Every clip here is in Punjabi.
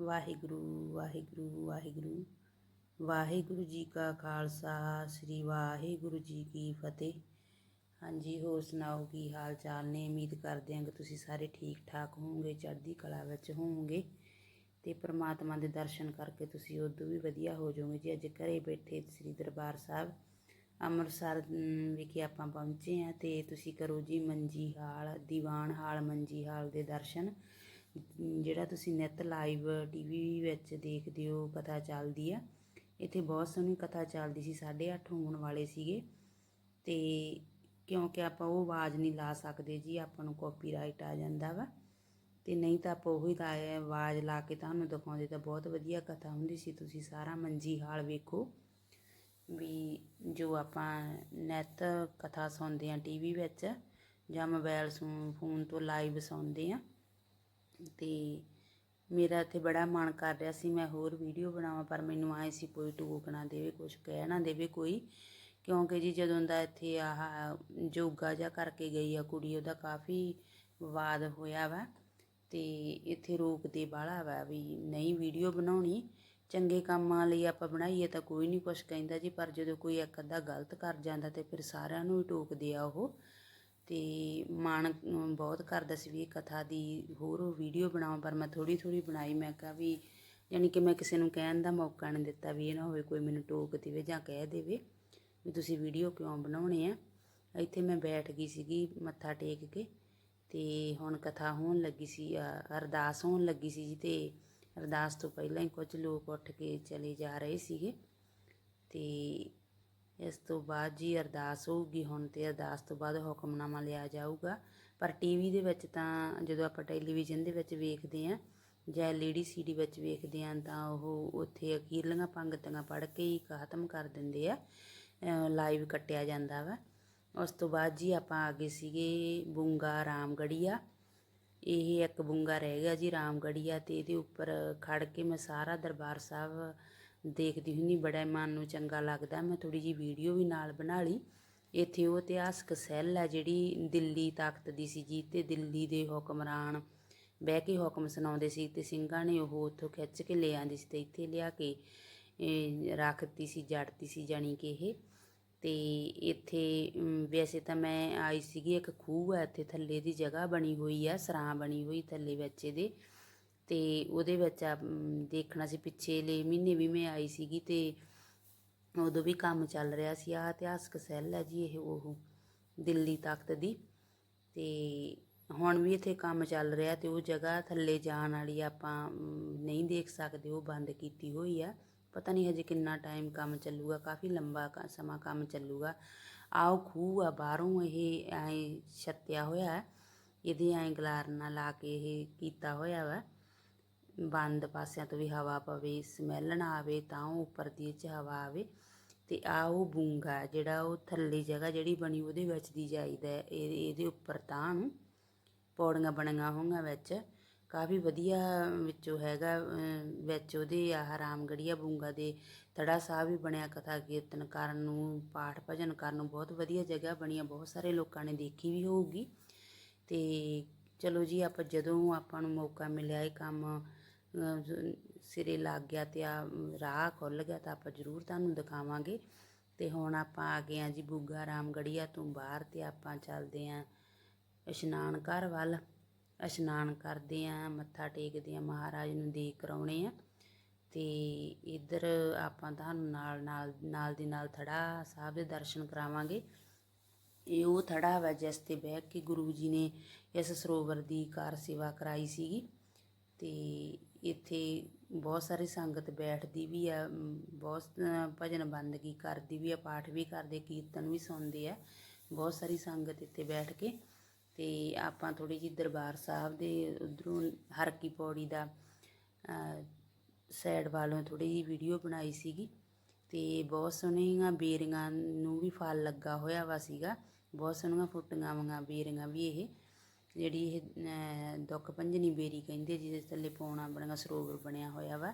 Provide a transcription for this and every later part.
ਵਾਹਿਗੁਰੂ ਵਾਹਿਗੁਰੂ ਵਾਹਿਗੁਰੂ। ਵਾਹਿਗੁਰੂ ਜੀ ਕਾ ਖਾਲਸਾ, ਸ੍ਰੀ ਵਾਹਿਗੁਰੂ ਜੀ ਕੀ ਫਤਿਹ। ਹਾਂਜੀ, ਹੋਰ ਸੁਣਾਓ, ਕੀ ਹਾਲ ਚਾਲ ਨੇ? ਉਮੀਦ ਕਰਦੇ ਹਾਂ ਕਿ ਤੁਸੀਂ ਸਾਰੇ ਠੀਕ ਠਾਕ ਹੋਵੋਗੇ, ਚੜ੍ਹਦੀ ਕਲਾ ਵਿੱਚ ਹੋਵੋਗੇ। ਤੇ ਪ੍ਰਮਾਤਮਾ ਦੇ ਦਰਸ਼ਨ ਕਰਕੇ ਤੁਸੀਂ ਉਦੋਂ ਵੀ ਵਧੀਆ ਹੋ ਜਾਓਗੇ। ਜੀ, ਅੱਜ ਘਰੇ ਬੈਠੇ ਸ੍ਰੀ ਦਰਬਾਰ ਸਾਹਿਬ ਅੰਮ੍ਰਿਤਸਰ ਵਿਖੇ ਆਪਾਂ ਪਹੁੰਚੇ ਆ ਤੇ ਤੁਸੀਂ ਕਰੋ ਜੀ ਮੰਜੀ ਹਾਲ, ਦੀਵਾਨ ਹਾਲ, ਮੰਜੀ ਹਾਲ ਦੇ ਦਰਸ਼ਨ। ਜਿਹੜਾ ਤੁਸੀਂ ਨਿਤ ਲਾਈਵ ਟੀਵੀ ਵਿੱਚ ਦੇਖਦੇ ਹੋ ਕਥਾ ਚੱਲਦੀ ਆ। ਇੱਥੇ ਬਹੁਤ ਸੋਹਣੀ ਕਥਾ ਚੱਲਦੀ ਸੀ 8:30 ਹੋਣ ਵਾਲੇ ਸੀਗੇ। ਤੇ ਕਿਉਂਕਿ ਆਪਾਂ ਉਹ ਆਵਾਜ਼ ਨਹੀਂ ਲਾ ਸਕਦੇ ਜੀ, ਆਪਾਂ ਨੂੰ ਕਾਪੀਰਾਈਟ ਆ ਜਾਂਦਾ ਵਾ। ਤੇ ਨਹੀਂ ਤਾਂ ਆਪਾਂ ਉਹੀ ਤਾਂ ਆਵਾਜ਼ ਲਾ ਕੇ ਤੁਹਾਨੂੰ ਦਿਖਾਉਂਦੇ ਤਾਂ ਬਹੁਤ ਵਧੀਆ ਕਥਾ ਹੁੰਦੀ ਸੀ। ਤੁਸੀਂ ਸਾਰਾ ਮੰਜੀ ਹਾਲ ਵੇਖੋ ਵੀ ਜੋ ਆਪਾਂ ਨੈਟ ਕਥਾ ਸੁਣਦੇ ਆ ਟੀਵੀ ਵਿੱਚ ਜਾਂ ਮੋਬਾਈਲ ਫੋਨ ਤੋਂ ਲਾਈਵ ਸੁਣਦੇ ਆ ਤੇ ਮੇਰਾ ਇੱਥੇ ਬੜਾ ਮਨ ਕਰ ਰਿਹਾ ਸੀ ਮੈਂ ਹੋਰ ਵੀਡੀਓ ਬਣਾਵਾਂ, ਪਰ ਮੈਨੂੰ ਆਏ ਸੀ ਕੋਈ ਟੋਕ ਨਾ ਦੇਵੇ ਕੁਝ ਕਹਿ ਨਾ ਦੇਵੇ ਕੋਈ। ਕਿਉਂਕਿ ਜੀ ਜਦੋਂ ਦਾ ਇੱਥੇ ਆਹ ਜੋਗਾ ਜਿਹਾ ਕਰਕੇ ਗਈ ਆ ਕੁੜੀ, ਉਹਦਾ ਕਾਫੀ ਵਿਵਾਦ ਹੋਇਆ ਵਾ ਤੇ ਇੱਥੇ ਰੋਕਦੇ ਬਾਹਲਾ ਵਾ ਵੀ ਨਹੀਂ ਵੀਡੀਓ ਬਣਾਉਣੀ, ਚੰਗੇ ਕੰਮਾਂ ਲਈ ਆਪਾਂ ਬਣਾਈਏ ਤਾਂ ਕੋਈ ਨਹੀਂ ਕੁਝ ਕਹਿੰਦਾ ਜੀ, ਪਰ ਜਦੋਂ ਕੋਈ ਇੱਕ ਅੱਧਾ ਗਲਤ ਕਰ ਜਾਂਦਾ ਤੇ ਫਿਰ ਸਾਰਿਆਂ ਨੂੰ ਹੀ ਟੋਕਦੇ ਆ ਉਹ। ਅਤੇ ਮਨ ਬਹੁਤ ਕਰਦਾ ਸੀ ਵੀ ਇਹ ਕਥਾ ਦੀ ਹੋਰ ਵੀਡੀਓ ਬਣਾਵਾਂ, ਪਰ ਮੈਂ ਥੋੜ੍ਹੀ ਥੋੜ੍ਹੀ ਬਣਾਈ। ਮੈਂ ਕਿਹਾ ਵੀ ਯਾਨੀ ਕਿ ਮੈਂ ਕਿਸੇ ਨੂੰ ਕਹਿਣ ਦਾ ਮੌਕਾ ਨਹੀਂ ਦਿੱਤਾ ਵੀ ਇਹ ਨਾ ਹੋਵੇ, ਕੋਈ ਮੈਨੂੰ ਟੋਕ ਦੇਵੇ ਜਾਂ ਕਹਿ ਦੇਵੇ ਵੀ ਤੁਸੀਂ ਵੀਡੀਓ ਕਿਉਂ ਬਣਾਉਣੇ ਆ। ਇੱਥੇ ਮੈਂ ਬੈਠ ਗਈ ਸੀਗੀ ਮੱਥਾ ਟੇਕ ਕੇ ਤੇ ਹੁਣ ਕਥਾ ਹੋਣ ਲੱਗੀ ਸੀ ਅਰਦਾਸ ਹੋਣ ਲੱਗੀ ਸੀ ਜੀ ਤੇ ਅਰਦਾਸ ਤੋਂ ਪਹਿਲਾਂ ਹੀ ਕੁਝ ਲੋਕ ਉੱਠ ਕੇ ਚਲੇ ਜਾ ਰਹੇ ਸੀਗੇ ਤੇ ਇਸ ਤੋਂ ਬਾਅਦ ਜੀ ਅਰਦਾਸ ਹੋਊਗੀ, ਹੁਣ ਤੇ ਅਰਦਾਸ ਤੋਂ ਬਾਅਦ ਹੁਕਮਨਾਮਾ ਲਿਆ ਜਾਊਗਾ। ਪਰ ਟੀਵੀ ਦੇ ਵਿੱਚ ਤਾਂ ਜਦੋਂ ਆਪਾਂ ਟੈਲੀਵਿਜ਼ਨ ਦੇ ਵਿੱਚ ਵੇਖਦੇ ਆ ਜਾਂ ਲੇਡੀ ਸੀਡੀ ਵਿੱਚ ਵੇਖਦੇ ਆ ਤਾਂ ਉਹ ਉੱਥੇ ਅਖੀਰਲੀਆਂ ਪੰਗਤੀਆਂ ਪੜ੍ਹ ਕੇ ਹੀ ਖਤਮ ਕਰ ਦਿੰਦੇ ਆ ਲਾਈਵ ਕੱਟਿਆ ਜਾਂਦਾ ਵਾ। ਉਸ ਤੋਂ ਬਾਅਦ ਜੀ ਆਪਾਂ ਆ ਗਏ ਸੀਗੇ ਬੁੰਗਾ ਰਾਮਗੜੀਆ। ਇਹ ਇੱਕ ਬੁੰਗਾ ਰਹਿ ਗਿਆ ਜੀ ਰਾਮਗੜੀਆ ਤੇ ਇਹਦੇ ਉੱਪਰ ਖੜ ਕੇ ਮੈਂ ਸਾਰਾ ਦਰਬਾਰ ਸਾਹਿਬ ਦੇਖਦੀ ਹੁੰਦੀ, ਬੜਾ ਮਨ ਨੂੰ ਚੰਗਾ ਲੱਗਦਾ। ਮੈਂ ਥੋੜੀ ਜੀ ਵੀਡੀਓ ਵੀ ਨਾਲ ਬਣਾ ਲਈ। ਇੱਥੇ ਉਹ ਇਤਿਹਾਸਕ ਸੈੱਲ ਹੈ ਜਿਹੜੀ ਦਿੱਲੀ ਤਾਕਤ ਦੀ ਸੀ ਜੀ ਤੇ ਦਿੱਲੀ ਦੇ ਹੁਕਮਰਾਨ ਬਹਿ ਕੇ ਹੁਕਮ ਸੁਣਾਉਂਦੇ ਸੀ ਤੇ ਸਿੰਘਾਂ ਨੇ ਉਹ ਉੱਥੋਂ ਖਿੱਚ ਕੇ ਲੈ ਆਂਦੀ ਸੀ ਤੇ ਇੱਥੇ ਲਿਆ ਕੇ ਇਹ ਰੱਖਤੀ ਸੀ ਜੜਤੀ ਸੀ ਜਾਣੀ ਕਿ ਇਹ। ਤੇ ਇੱਥੇ ਵੈਸੇ ਤਾਂ ਮੈਂ ਆਈ ਸੀਗੀ ਇੱਕ ਖੂਹ ਹੈ, ਇੱਥੇ ਥੱਲੇ ਦੀ ਜਗ੍ਹਾ ਬਣੀ ਹੋਈ ਆ, ਸਰਾਂ ਬਣੀ ਹੋਈ ਥੱਲੇ ਵਿੱਚ ਇਹਦੇ। ਅਤੇ ਉਹਦੇ ਵਿੱਚ ਦੇਖਣਾ ਸੀ ਪਿਛਲੇ ਮਹੀਨੇ ਵੀ ਮੈਂ ਆਈ ਸੀਗੀ ਅਤੇ ਉਦੋਂ ਵੀ ਕੰਮ ਚੱਲ ਰਿਹਾ ਸੀ, ਆਹ ਇਤਿਹਾਸਕ ਸੈੱਲ ਹੈ ਜੀ ਇਹ ਉਹ, ਦਿੱਲੀ ਤਖਤ ਦੀ। ਅਤੇ ਹੁਣ ਵੀ ਇੱਥੇ ਕੰਮ ਚੱਲ ਰਿਹਾ ਅਤੇ ਉਹ ਜਗ੍ਹਾ ਥੱਲੇ ਜਾਣ ਵਾਲੀ ਆਪਾਂ ਨਹੀਂ ਦੇਖ ਸਕਦੇ, ਉਹ ਬੰਦ ਕੀਤੀ ਹੋਈ ਆ। ਪਤਾ ਨਹੀਂ ਹਜੇ ਕਿੰਨਾ ਟਾਈਮ ਕੰਮ ਚੱਲੂਗਾ, ਕਾਫੀ ਲੰਬਾ ਕ- ਸਮਾਂ ਕੰਮ ਚੱਲੂਗਾ। ਆਓ ਖੂਹ ਆ, ਬਾਹਰੋਂ ਇਹ ਐ ਛੱਤਿਆ ਹੋਇਆ ਹੈ ਇਹਦੇ ਐ ਗਲਾਰਨਾ ਲਾ ਕੇ ਇਹ ਕੀਤਾ ਹੋਇਆ ਵਾ। ਬੰਦ ਪਾਸਿਆਂ ਤੋਂ ਵੀ ਹਵਾ ਪਵੇ ਸਮੈਲ ਨਾ ਆਵੇ ਤਾਂ ਉਹ ਉੱਪਰ ਦੀ ਚ ਹਵਾ ਆਵੇ। ਤੇ ਆ ਉਹ ਬੂੰਗਾ ਜਿਹੜਾ ਉਹ ਥੱਲੇ ਜਗ੍ਹਾ ਜਿਹੜੀ ਬਣੀ ਉਹਦੇ ਵਿੱਚ ਦੀ ਜਾਈਦਾ ਇਹ, ਇਹਦੇ ਉੱਪਰ ਤਾਂ ਨੂੰ ਪੌੜੀਆਂ ਬਣੀਆਂ ਹੋਈਆਂ ਵਿੱਚ। ਕਾਫੀ ਵਧੀਆ ਵਿੱਚੋਂ ਹੈਗਾ ਵਿੱਚ ਉਹਦੇ ਆਹ ਰਾਮਗੜੀਆ ਬੂੰਗਾ ਦੇ ਤੜਾ ਸਾਹਿਬ ਵੀ ਬਣਿਆ ਕਥਾ ਕੀਰਤਨ ਕਰਨ ਨੂੰ, ਪਾਠ ਭਜਨ ਕਰਨ ਨੂੰ ਬਹੁਤ ਵਧੀਆ ਜਗ੍ਹਾ ਬਣੀ ਆ ਬਹੁਤ ਸਾਰੇ ਲੋਕਾਂ ਨੇ ਦੇਖੀ ਵੀ ਹੋਊਗੀ। ਤੇ ਚਲੋ ਜੀ, ਆਪਾਂ ਜਦੋਂ ਆਪਾਂ ਨੂੰ ਮੌਕਾ ਮਿਲਿਆ ਇਹ ਕੰਮ ਸਿਰੇ ਲੱਗ ਗਿਆ ਅਤੇ ਆ ਰਾਹ ਖੁੱਲ੍ਹ ਗਿਆ ਤਾਂ ਆਪਾਂ ਜ਼ਰੂਰ ਤੁਹਾਨੂੰ ਦਿਖਾਵਾਂਗੇ। ਅਤੇ ਹੁਣ ਆਪਾਂ ਆ ਗਏ ਹਾਂ ਜੀ ਬੁੱਗਾ ਰਾਮਗੜੀਆ ਤੋਂ ਬਾਹਰ ਤੇ ਆਪਾਂ ਚੱਲਦੇ ਹਾਂ ਇਸ਼ਨਾਨ ਘਰ ਵੱਲ। ਇਸ਼ਨਾਨ ਕਰਦੇ ਹਾਂ, ਮੱਥਾ ਟੇਕਦੇ ਹਾਂ, ਮਹਾਰਾਜ ਨੂੰ ਦੇਖ ਕਰਾਉਣੇ ਆ ਤੇ ਇੱਧਰ ਆਪਾਂ ਤੁਹਾਨੂੰ ਨਾਲ ਨਾਲ ਨਾਲ ਦੀ ਨਾਲ ਥੜਾ ਸਾਹਿਬ ਦੇ ਦਰਸ਼ਨ ਕਰਾਵਾਂਗੇ। ਇਹ ਉਹ ਥੜਾ ਵਾ ਜਿਸ ਤੇ ਬਹਿ ਕੇ ਗੁਰੂ ਜੀ ਨੇ ਇਸ ਸਰੋਵਰ ਦੀ ਕਾਰ ਸੇਵਾ ਕਰਾਈ ਸੀਗੀ। ਤੇ ਇੱਥੇ ਬਹੁਤ ਸਾਰੀ ਸੰਗਤ ਬੈਠਦੀ ਵੀ ਆ ਬਹੁਤ ਭਜਨ ਬੰਦਗੀ ਕਰਦੀ ਵੀ ਆ, ਪਾਠ ਵੀ ਕਰਦੇ, ਕੀਰਤਨ ਵੀ ਸੁਣਦੇ ਆ। ਬਹੁਤ ਸਾਰੀ ਸੰਗਤ ਇੱਥੇ ਬੈਠ ਕੇ ਤੇ ਆਪਾਂ ਥੋੜੀ ਜਿਹੀ ਦਰਬਾਰ ਸਾਹਿਬ ਦੇ ਉਧਰੋਂ ਹਰ ਕੀ ਪੌੜੀ ਦਾ ਸਾਈਡ ਵਾਲੋਂ ਥੋੜੀ ਜਿਹੀ ਵੀਡੀਓ ਬਣਾਈ ਸੀਗੀ। ਤੇ ਬਹੁਤ ਸੋਹਣੀਆਂ ਬੇਰੀਆਂ ਨੂੰ ਵੀ ਫਲ ਲੱਗਾ ਹੋਇਆ ਵਾ ਸੀਗਾ। ਬਹੁਤ ਸੋਹਣੀਆਂ ਫੁੱਟੀਆਂ ਵਾਂਗਾਂ ਬੇਰੀਆਂ ਵੀ ਇਹ। ਜਿਹੜੀ ਇਹ ਦੁੱਖ ਪੰਜਨੀ ਬੇਰੀ ਕਹਿੰਦੇ ਜਿਹਦੇ ਥੱਲੇ ਪੌਣਾ ਬਣਿਆ ਸਰੋਵਰ ਬਣਿਆ ਹੋਇਆ ਵਾ,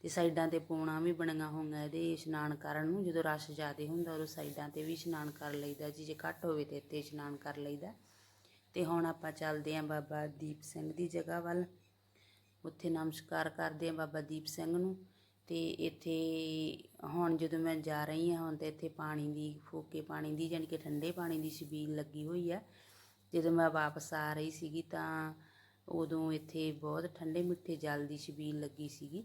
ਤੇ ਸਾਈਡਾਂ ਤੇ ਪੌਣਾ ਵੀ ਬਣੀਆਂ ਹੋਈਆਂ ਇਹਦੇ ਇਸ਼ਨਾਨ ਕਰਨ ਨੂੰ, ਜਦੋਂ ਰਸ਼ ਜ਼ਿਆਦੇ ਹੁੰਦਾ, ਉਦੋਂ ਸਾਈਡਾਂ ਤੇ ਵੀ ਇਸ਼ਨਾਨ ਕਰ ਲਈਦਾ, ਜੀ, ਜੇ ਘੱਟ ਹੋਵੇ ਤੇ ਇੱਥੇ ਇਸ਼ਨਾਨ ਕਰ ਲਈਦਾ। ਤੇ ਹੁਣ ਆਪਾਂ ਚੱਲਦੇ ਆਂ ਬਾਬਾ ਦੀਪ ਸਿੰਘ ਦੀ ਜਗ੍ਹਾ ਵੱਲ। ਉੱਥੇ ਨਮਸਕਾਰ ਕਰਦੇ ਆ ਬਾਬਾ ਦੀਪ ਸਿੰਘ ਨੂੰ, ਤੇ ਇੱਥੇ ਹੁਣ ਜਦੋਂ ਮੈਂ ਜਾ ਰਹੀ ਹਾਂ ਹੁਣ ਤੇ ਇੱਥੇ ਪਾਣੀ ਦੀ, ਫੋਕੇ ਪਾਣੀ ਦੀ ਯਾਨੀ ਕਿ ਠੰਡੇ ਪਾਣੀ ਦੀ ਛਬੀਲ ਲੱਗੀ ਹੋਈ ਆ ਜਦੋਂ ਮੈਂ ਵਾਪਸ ਆ ਰਹੀ ਸੀਗੀ ਤਾਂ ਉਦੋਂ ਇੱਥੇ ਬਹੁਤ ਠੰਡੇ ਮਿੱਠੇ ਜਲ ਦੀ ਛਬੀਲ ਲੱਗੀ ਸੀਗੀ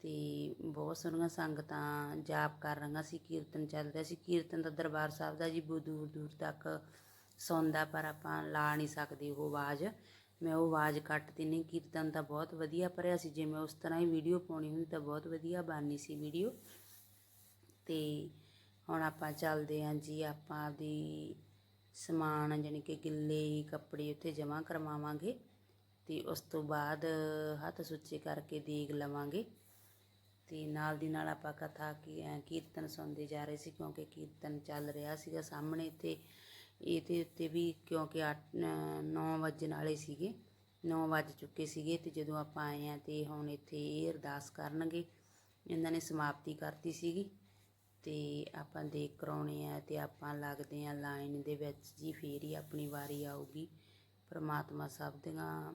ਤੇ ਬਹੁਤ ਸੋਹਣੀਆਂ ਸੰਗਤਾਂ ਜਾਪ ਕਰ ਰਹੀਆਂ ਸੀ, ਕੀਰਤਨ ਚੱਲ ਰਿਹਾ ਸੀ। ਕੀਰਤਨ ਦਾ ਦਰਬਾਰ ਸਾਹਿਬ ਦਾ ਜੀ, ਬਹੁਤ ਦੂਰ ਦੂਰ ਤੱਕ ਸੌਂਦਾ, ਪਰ ਆਪਾਂ ਲਾ ਨਹੀਂ ਸਕਦੇ ਉਹ ਆਵਾਜ਼। ਮੈਂ ਉਹ ਆਵਾਜ਼ ਕੱਟਦੀ ਨਹੀਂ ਕੀਰਤਨ ਤਾਂ ਬਹੁਤ ਵਧੀਆ ਭਰਿਆ ਸੀ। ਜੇ ਮੈਂ ਉਸ ਤਰ੍ਹਾਂ ਹੀ ਵੀਡੀਓ ਪਾਉਣੀ ਹੁੰਦੀ ਤਾਂ ਬਹੁਤ ਵਧੀਆ ਬਣਨੀ ਸੀ ਵੀਡੀਓ। ਤੇ ਹੁਣ ਆਪਾਂ ਚੱਲਦੇ ਹਾਂ ਜੀ, ਆਪਾਂ ਦੀ ਸਮਾਨ ਜਾਣੀ ਕਿ ਗਿੱਲੇ ਕੱਪੜੇ ਉੱਥੇ ਜਮ੍ਹਾਂ ਕਰਵਾਵਾਂਗੇ ਤੇ ਉਸ ਤੋਂ ਬਾਅਦ ਹੱਥ ਸੁੱਚੇ ਕਰਕੇ ਦੇਗ ਲਵਾਂਗੇ। ਤੇ ਨਾਲ ਦੀ ਨਾਲ ਆਪਾਂ ਕਥਾ ਕੀ ਕੀਰਤਨ ਸੁਣਦੇ ਜਾ ਰਹੇ ਸੀ ਕਿਉਂਕਿ ਕੀਰਤਨ ਚੱਲ ਰਿਹਾ ਸੀਗਾ ਸਾਹਮਣੇ ਤੇ ਇਹਦੇ ਉੱਤੇ ਵੀ ਕਿਉਂਕਿ 8 9 ਵਜਣ ਵਾਲੇ ਸੀਗੇ 9 ਵੱਜ ਚੁੱਕੇ ਸੀਗੇ ਤੇ ਜਦੋਂ ਆਪਾਂ ਆਏ ਆ ਤੇ ਹੁਣ ਇੱਥੇ ਇਹ ਅਰਦਾਸ ਕਰਨਗੇ। ਇਹਨਾਂ ਨੇ ਸਮਾਪਤੀ ਕਰਤੀ ਸੀਗੀ। ਅਤੇ ਆਪਾਂ ਦੇਖ ਕਰਾਉਣੇ ਆ ਅਤੇ ਆਪਾਂ ਲੱਗਦੇ ਆ ਲਾਈਨ ਦੇ ਵਿੱਚ ਜੀ ਫੇਰ ਹੀ ਆਪਣੀ ਵਾਰੀ ਆਊਗੀ। ਪਰਮਾਤਮਾ ਸਭ ਦੀਆਂ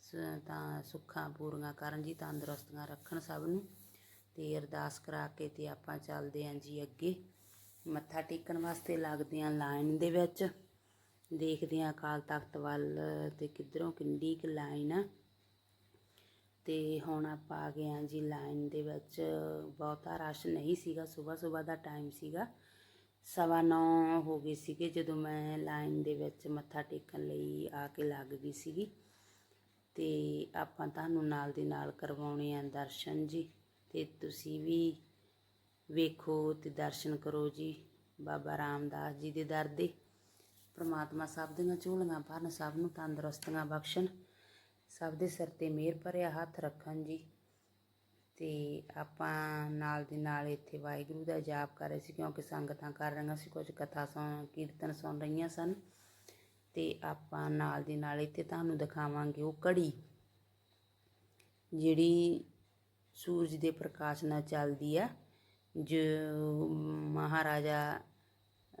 ਸ- ਤਾਂ ਸੁੱਖਾਂ ਪੂਰੀਆਂ ਕਰਨ ਜੀ, ਤੰਦਰੁਸਤੀਆਂ ਰੱਖਣ ਸਭ ਨੂੰ ਅਤੇ ਅਰਦਾਸ ਕਰਾ ਕੇ ਤੇ ਆਪਾਂ ਚੱਲਦੇ ਆਂ ਜੀ ਅੱਗੇ। ਮੱਥਾ ਟੇਕਣ ਵਾਸਤੇ ਲੱਗਦੇ ਆਂ ਲਾਈਨ ਦੇ ਵਿੱਚ। ਦੇਖਦੇ ਆਂ ਅਕਾਲ ਤਖਤ ਵੱਲ ਤੇ ਕਿੱਧਰੋਂ ਕਿੰਨੀ ਕੁ ਲਾਈਨ ਆ। ਅਤੇ ਹੁਣ ਆਪਾਂ ਆ ਗਏ ਹਾਂ ਜੀ ਲਾਈਨ ਦੇ ਵਿੱਚ। ਬਹੁਤਾ ਰਸ਼ ਨਹੀਂ ਸੀਗਾ, ਸਵੇਰ ਸਵੇਰ ਦਾ ਟਾਈਮ ਸੀਗਾ। ਸਵਾ ਨੌ ਹੋ ਗਏ ਸੀਗੇ ਜਦੋਂ ਮੈਂ ਲਾਈਨ ਦੇ ਵਿੱਚ ਮੱਥਾ ਟੇਕਣ ਲਈ ਆ ਕੇ ਲੱਗ ਗਈ ਸੀਗੀ। ਤੇ ਆਪਾਂ ਤੁਹਾਨੂੰ ਨਾਲ ਦੀ ਨਾਲ ਕਰਵਾਉਣੇ ਆ ਦਰਸ਼ਨ ਜੀ। ਤੇ ਤੁਸੀਂ ਵੀ ਵੇਖੋ ਤੇ ਦਰਸ਼ਨ ਕਰੋ ਜੀ। ਬਾਬਾ ਰਾਮਦਾਸ ਜੀ ਦੇ ਦਰ ਦੇ। ਪ੍ਰਮਾਤਮਾ ਸਭ ਦੀਆਂ ਝੋਲੀਆਂ ਭਰਨ, ਸਭ ਨੂੰ ਤੰਦਰੁਸਤੀਆਂ ਬਖਸ਼ਣ। ਸਭ ਦੇ ਸਿਰ ਤੇ ਮਿਹਰ ਭਰਿਆ ਹੱਥ ਰੱਖਣ ਜੀ। ਤੇ ਆਪਾਂ ਨਾਲ ਦੀ ਨਾਲ ਇੱਥੇ ਵਾਹਿਗੁਰੂ ਦਾ ਜਾਪ ਕਰ ਰਹੇ ਸੀ, ਕਿਉਂਕਿ ਸੰਗਤਾਂ ਕਰ ਰਹੀਆਂ ਸੀ, ਕੁਝ ਕਥਾ ਸੁਣ, ਕੀਰਤਨ ਸੁਣ ਰਹੀਆਂ ਸਨ। ਤੇ ਆਪਾਂ ਨਾਲ ਦੀ ਨਾਲ ਇੱਥੇ ਤੁਹਾਨੂੰ ਦਿਖਾਵਾਂਗੇ ਉਹ ਕੜੀ ਜਿਹੜੀ ਸੂਰਜ ਦੇ ਪ੍ਰਕਾਸ਼ ਨਾਲ ਚੱਲਦੀ ਆ, ਜੋ ਮਹਾਰਾਜਾ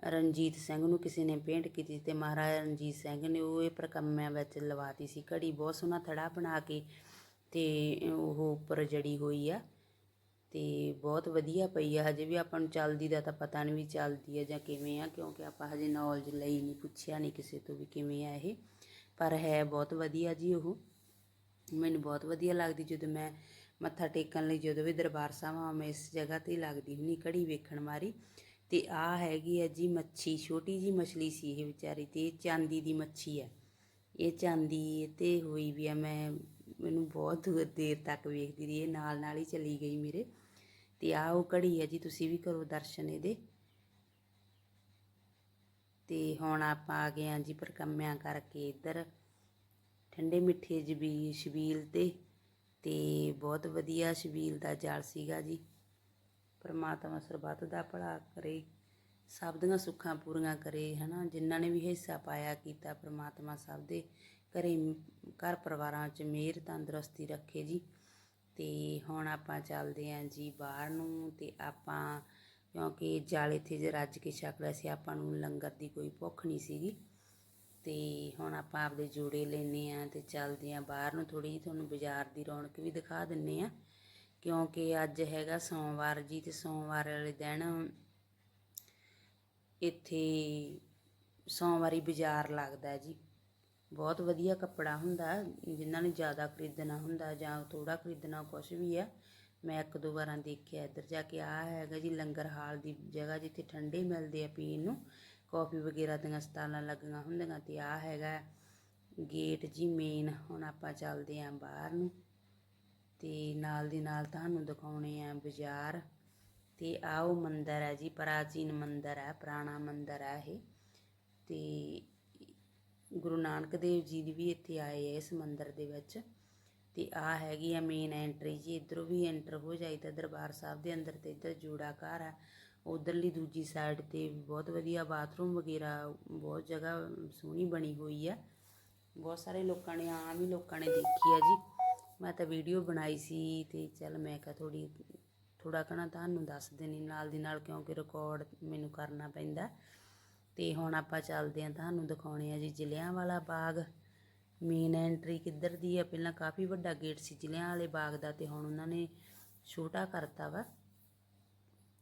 ਰਣਜੀਤ ਸਿੰਘ ਨੂੰ ਕਿਸੇ ਨੇ ਪੇਂਟ ਕੀਤੀ ਤੇ ਮਹਾਰਾਜਾ ਰਣਜੀਤ ਸਿੰਘ ਨੇ ਉਹ ਇਹ ਪ੍ਰਕੰਮਿਆਂ ਵਿੱਚ ਲਵਾਤੀ ਸੀ। ਘੜੀ ਬਹੁਤ ਸੋਹਣਾ ਥੜਾ ਬਣਾ ਕੇ ਤੇ ਉਹ ਉੱਪਰ ਜੜੀ ਹੋਈ ਆ ਤੇ ਬਹੁਤ ਵਧੀਆ ਪਈ ਆ। ਹਜੇ ਵੀ ਆਪਾਂ ਨੂੰ ਚੱਲਦੀ ਦਾ ਤਾਂ ਪਤਾ ਨਹੀਂ ਵੀ ਚੱਲਦੀ ਆ ਜਾਂ ਕਿਵੇਂ ਆ, ਕਿਉਂਕਿ ਆਪਾਂ ਹਜੇ ਨੌਲੇਜ ਲਈ ਨਹੀਂ, ਪੁੱਛਿਆ ਨਹੀਂ ਕਿਸੇ ਤੋਂ ਵੀ ਕਿਵੇਂ ਆ ਇਹ। ਪਰ ਹੈ ਬਹੁਤ ਵਧੀਆ ਜੀ ਉਹ। ਮੈਨੂੰ ਬਹੁਤ ਵਧੀਆ ਲੱਗਦੀ ਜਦੋਂ ਮੈਂ ਮੱਥਾ ਟੇਕਣ ਲਈ ਜਦੋਂ ਵੀ ਦਰਬਾਰ ਸਾਹਿਬ ਆ ਮੈਂ ਇਸ ਜਗ੍ਹਾ ਤੇ ਲੱਗਦੀ ਹੁੰਨੀ ਘੜੀ ਵੇਖਣ ਮਾਰੀ ਤੇ ਆ ਹੈਗੀ ਆ ਜੀ ਮੱਛੀ, ਛੋਟੀ ਜੀ ਮਛਲੀ ਸੀ ਇਹ ਵਿਚਾਰੀ ਤੇ, ਇਹ ਚਾਂਦੀ ਦੀ ਮੱਛੀ ਆ ਇਹ ਚਾਂਦੀ ਤੇ ਹੋਈ ਵੀ ਆ, ਮੈਂ ਮੈਨੂੰ ਬਹੁਤ ਦੇਰ ਤੱਕ ਵੇਖਦੀ ਰਹੀ, ਇਹ ਨਾਲ ਨਾਲ ਹੀ ਚਲੀ ਗਈ ਮੇਰੇ। ਤੇ ਆ ਉਹ ਘੜੀ ਆ ਜੀ, ਤੁਸੀਂ ਵੀ ਕਰੋ ਦਰਸ਼ਨ ਇਹਦੇ। ਤੇ ਹੁਣ ਆਪਾਂ ਆ ਗਏ ਆ ਜੀ ਪ੍ਰਕੰਮਿਆਂ ਕਰਕੇ ਇੱਧਰ, ਠੰਡੇ ਮਿੱਠੇ ਜਬੀ ਸ਼ਬੀਲ ਤੇ ਤੇ ਬਹੁਤ ਵਧੀਆ ਸ਼ਬੀਲ ਦਾ ਜਲ ਸੀਗਾ ਜੀ। ਪਰਮਾਤਮਾ ਸਰਬੱਤ ਦਾ ਭਲਾ ਕਰੇ, ਸਭ ਦੀਆਂ ਸੁੱਖਾਂ ਪੂਰੀਆਂ ਕਰੇ, ਹਨਾ? ਜਿਨ੍ਹਾਂ ਨੇ ਵੀ ਹਿੱਸਾ ਪਾਇਆ, ਕੀਤਾ ਪਰਮਾਤਮਾ ਸਭ ਦੇ ਘਰੇ, ਘਰ ਪਰਿਵਾਰਾਂ 'ਚ ਮਿਹਰ, ਤੰਦਰੁਸਤੀ ਰੱਖੇ ਜੀ। ਤੇ ਹੁਣ ਆਪਾਂ ਚੱਲਦੇ ਆਂ ਜੀ ਬਾਹਰ ਨੂੰ ਤੇ ਆਪਾਂ, ਕਿਉਂਕਿ ਜਾਲ ਇੱਥੇ ਜੇ ਰੱਜ ਕੇ ਛਕ ਲਿਆ ਸੀ, ਆਪਾਂ ਨੂੰ ਲੰਗਰ ਦੀ ਕੋਈ ਭੁੱਖ ਨਹੀਂ ਸੀਗੀ। ਤੇ ਹੁਣ ਆਪਾਂ ਆਪਦੇ ਜੋੜੇ ਲੈਨੇ ਆ ਤੇ ਚੱਲਦੇ ਆ ਬਾਹਰ ਨੂੰ। ਥੋੜੀ ਜਿਹੀ ਤੁਹਾਨੂੰ ਬਾਜ਼ਾਰ ਦੀ ਰੌਣਕ ਵੀ ਦਿਖਾ ਦਿੰਨੇ ਆ। ਕਿਉਂਕਿ ਅੱਜ ਹੈਗਾ ਸੋਮਵਾਰ ਜੀ ਤੇ ਸੋਮਵਾਰ ਵਾਲੇ ਦਿਨ ਇੱਥੇ ਸੋਮਵਾਰੀ ਬਾਜ਼ਾਰ ਲੱਗਦਾ ਜੀ। ਬਹੁਤ ਵਧੀਆ ਕੱਪੜਾ ਹੁੰਦਾ, ਜਿਨ੍ਹਾਂ ਨੇ ਜ਼ਿਆਦਾ ਖਰੀਦਣਾ ਹੁੰਦਾ ਜਾਂ ਥੋੜਾ ਖਰੀਦਣਾ ਕੁਝ ਵੀ ਆ। ਮੈਂ ਇੱਕ ਦੋ ਵਾਰਾਂ ਦੇਖਿਆ, ਇੱਧਰ ਜਾ ਕੇ ਆ ਹੈਗਾ ਜੀ ਲੰਗਰ ਹਾਲ ਦੀ ਜਗ੍ਹਾ ਜਿੱਥੇ ਠੰਡੇ ਮਿਲਦੇ ਆ ਪੀਣ ਨੂੰ। ਕਾਫੀ ਵਗੈਰਾ ਦੀਆਂ ਸਟਾਲਾਂ ਲੱਗੀਆਂ ਹੁੰਦੀਆਂ ਤੇ ਆ ਹੈਗਾ ਗੇਟ ਜੀ ਮੇਨ ਹੁਣ ਆਪਾਂ ਚੱਲਦੇ ਆਂ ਬਾਹਰ ਨੂੰ। ਤੇ ਨਾਲ ਦੀ ਨਾਲ ਤੁਹਾਨੂੰ ਦਿਖਾਉਣੇ ਆ ਬਾਜ਼ਾਰ। ਤੇ ਆਹ ਉਹ ਮੰਦਿਰ ਹੈ ਜੀ, ਪ੍ਰਾਚੀਨ ਮੰਦਿਰ ਹੈ, ਪੁਰਾਣਾ ਮੰਦਿਰ ਹੈ ਇਹ। ਤੇ ਗੁਰੂ ਨਾਨਕ ਦੇਵ ਜੀ ਦੀ ਵੀ ਇੱਥੇ ਆਏ ਹੈ ਇਸ ਮੰਦਿਰ ਦੇ ਵਿੱਚ। ਤੇ ਆ ਹੈਗੀ ਆ ਮੇਨ ਐਂਟਰੀ ਜੀ, ਇਧਰੋਂ ਵੀ ਐਂਟਰ ਹੋ ਜਾਈਦਾ ਦਰਬਾਰ ਸਾਹਿਬ ਦੇ ਅੰਦਰ ਤੇ ਇੱਧਰ ਜੋੜਾ ਘਰ ਆ ਉਧਰਲੀ ਦੂਜੀ ਸਾਈਡ ਤੇ ਬਹੁਤ ਵਧੀਆ ਬਾਥਰੂਮ ਵਗੈਰਾ, ਬਹੁਤ ਜਗ੍ਹਾ ਸੋਹਣੀ ਬਣੀ ਹੋਈ ਆ ਬਹੁਤ ਸਾਰੇ ਲੋਕਾਂ ਨੇ, ਆਮ ਹੀ ਲੋਕਾਂ ਨੇ ਦੇਖੀ ਆ ਜੀ। ਮੈਂ ਤਾਂ ਵੀਡੀਓ ਬਣਾਈ ਸੀ ਤੇ ਚੱਲ ਮੈਂ ਕਿਹਾ ਥੋੜੀ ਥੋੜਾ ਕਣਾ ਤੁਹਾਨੂੰ ਦੱਸ ਦੇਣੀ ਨਾਲ ਦੀ ਨਾਲ ਕਿਉਂਕਿ ਰਿਕਾਰਡ ਮੈਨੂੰ ਕਰਨਾ ਪੈਂਦਾ। ਤੇ ਹੁਣ ਆਪਾਂ ਚੱਲਦੇ ਆਂ ਤੁਹਾਨੂੰ ਦਿਖਾਉਣੇ ਆ ਜੀ ਜ਼ਿਲ੍ਹਿਆਂ ਵਾਲਾ ਬਾਗ। ਮੇਨ ਐਂਟਰੀ ਕਿੱਧਰ ਦੀ ਆ? ਪਹਿਲਾਂ ਕਾਫੀ ਵੱਡਾ ਗੇਟ ਸੀ ਜ਼ਿਲ੍ਹਿਆਂ ਵਾਲੇ ਬਾਗ ਦਾ ਤੇ ਹੁਣ ਉਹਨਾਂ ਨੇ ਛੋਟਾ ਕਰਤਾ ਵਾ।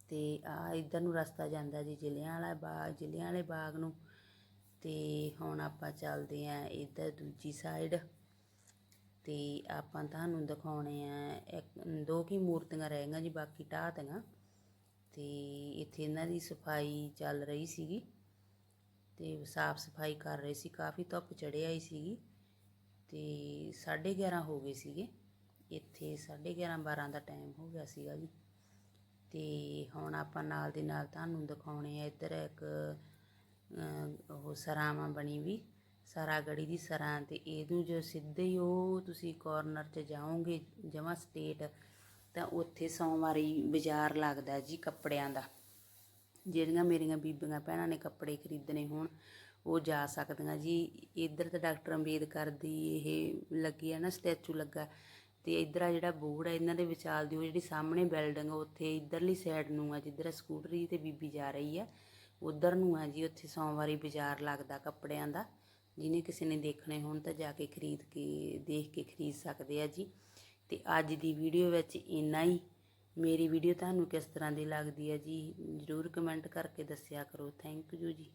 ਤੇ ਆ ਇਧਰ ਨੂੰ ਰਸਤਾ ਜਾਂਦਾ ਜੀ ਜ਼ਿਲ੍ਹਿਆਂ ਵਾਲਾ ਬਾਗ, ਜ਼ਿਲ੍ਹਿਆਂ ਵਾਲੇ ਬਾਗ ਨੂੰ। ਤੇ ਹੁਣ ਆਪਾਂ ਚੱਲਦੇ ਆਂ ਇੱਧਰ ਦੂਜੀ ਸਾਈਡ ਤੇ ਆਪਾਂ ਤੁਹਾਨੂੰ ਦਿਖਾਉਣੇ ਆ ਇੱਕ, ਦੋ ਕੀ ਮੂਰਤੀਆਂ ਰਹਿ ਗਈਆਂ ਜੀ, ਬਾਕੀ ਢਾਹ ਤੀਆਂ। ਤੇ ਇੱਥੇ ਇਹਨਾਂ ਦੀ ਸਫ਼ਾਈ ਚੱਲ ਰਹੀ ਸੀਗੀ ਤੇ ਸਾਫ਼ ਸਫ਼ਾਈ ਕਰ ਰਹੇ ਸੀ, ਕਾਫੀ ਧੁੱਪ ਚੜ੍ਹਿਆ ਹੀ ਸੀਗੀ। ਤੇ 11:30 ਹੋ ਗਏ ਸੀਗੇ। ਇੱਥੇ 11:30 12 ਦਾ ਟਾਈਮ ਹੋ ਗਿਆ ਸੀਗਾ ਜੀ। ਤੇ ਹੁਣ ਆਪਾਂ ਨਾਲ ਦੇ ਨਾਲ ਤੁਹਾਨੂੰ ਦਿਖਾਉਣੇ ਆ, ਇੱਧਰ ਇੱਕ ਉਹ ਸਰਾਵਾਂ ਬਣੀ ਵੀ। ਸਰਾ ਗੜੀ ਦੀ ਸਰਾਂ ਤੇ ਇਹਨੂੰ ਜੋ ਸਿੱਧੇ ਹੀ ਉਹ ਤੁਸੀਂ ਕਾਰਨਰ 'ਚ ਜਾਓਗੇ, ਜਮਾ ਸਟੇਟ ਤਾਂ ਉੱਥੇ ਸੋਮਵਾਰੀ ਬਾਜ਼ਾਰ ਲੱਗਦਾ ਜੀ ਕੱਪੜਿਆਂ ਦਾ। ਜਿਹੜੀਆਂ ਮੇਰੀਆਂ ਬੀਬੀਆਂ ਭੈਣਾਂ ਨੇ ਕੱਪੜੇ ਖਰੀਦਣੇ ਹੋਣ, ਉਹ ਜਾ ਸਕਦੀਆਂ ਜੀ। ਇੱਧਰ ਤਾਂ ਡਾਕਟਰ ਅੰਬੇਦਕਰ ਦੀ ਇਹ ਲੱਗੀ ਆ ਨਾ ਸਟੈਚੂ ਲੱਗਾ ਤੇ ਇੱਧਰ ਆ ਜਿਹੜਾ ਬੋਰਡ ਹੈ ਇਹਨਾਂ ਦੇ ਵਿਚਾਲ ਦੀ ਉਹ ਜਿਹੜੀ ਸਾਹਮਣੇ ਬਿਲਡਿੰਗ ਉੱਥੇ ਇੱਧਰਲੀ ਸਾਈਡ ਨੂੰ ਆ, ਜਿੱਧਰ ਸਕੂਟਰੀ ਤੇ ਬੀਬੀ ਜਾ ਰਹੀ ਹੈ ਉਧਰ ਨੂੰ ਆ ਜੀ, ਉੱਥੇ ਸੋਮਵਾਰੀ ਬਾਜ਼ਾਰ ਲੱਗਦਾ ਕੱਪੜਿਆਂ ਦਾ। ਜਿਹਨੇ ਕਿਸੇ ਨੇ ਦੇਖਣੇ ਹੋਣ ਤਾਂ ਜਾ ਕੇ ਖਰੀਦ ਕੇ, ਦੇਖ ਕੇ ਖਰੀਦ ਸਕਦੇ ਆ ਜੀ। ਤੇ ਅੱਜ ਦੀ ਵੀਡੀਓ ਵਿੱਚ ਇੰਨਾ ਹੀ। ਮੇਰੀ ਵੀਡੀਓ ਤੁਹਾਨੂੰ ਕਿਸ ਤਰ੍ਹਾਂ ਦੀ ਲੱਗਦੀ ਹੈ ਜੀ, ਜਰੂਰ ਕਮੈਂਟ ਕਰਕੇ ਦੱਸਿਆ ਕਰੋ। ਥੈਂਕ ਯੂ ਜੀ।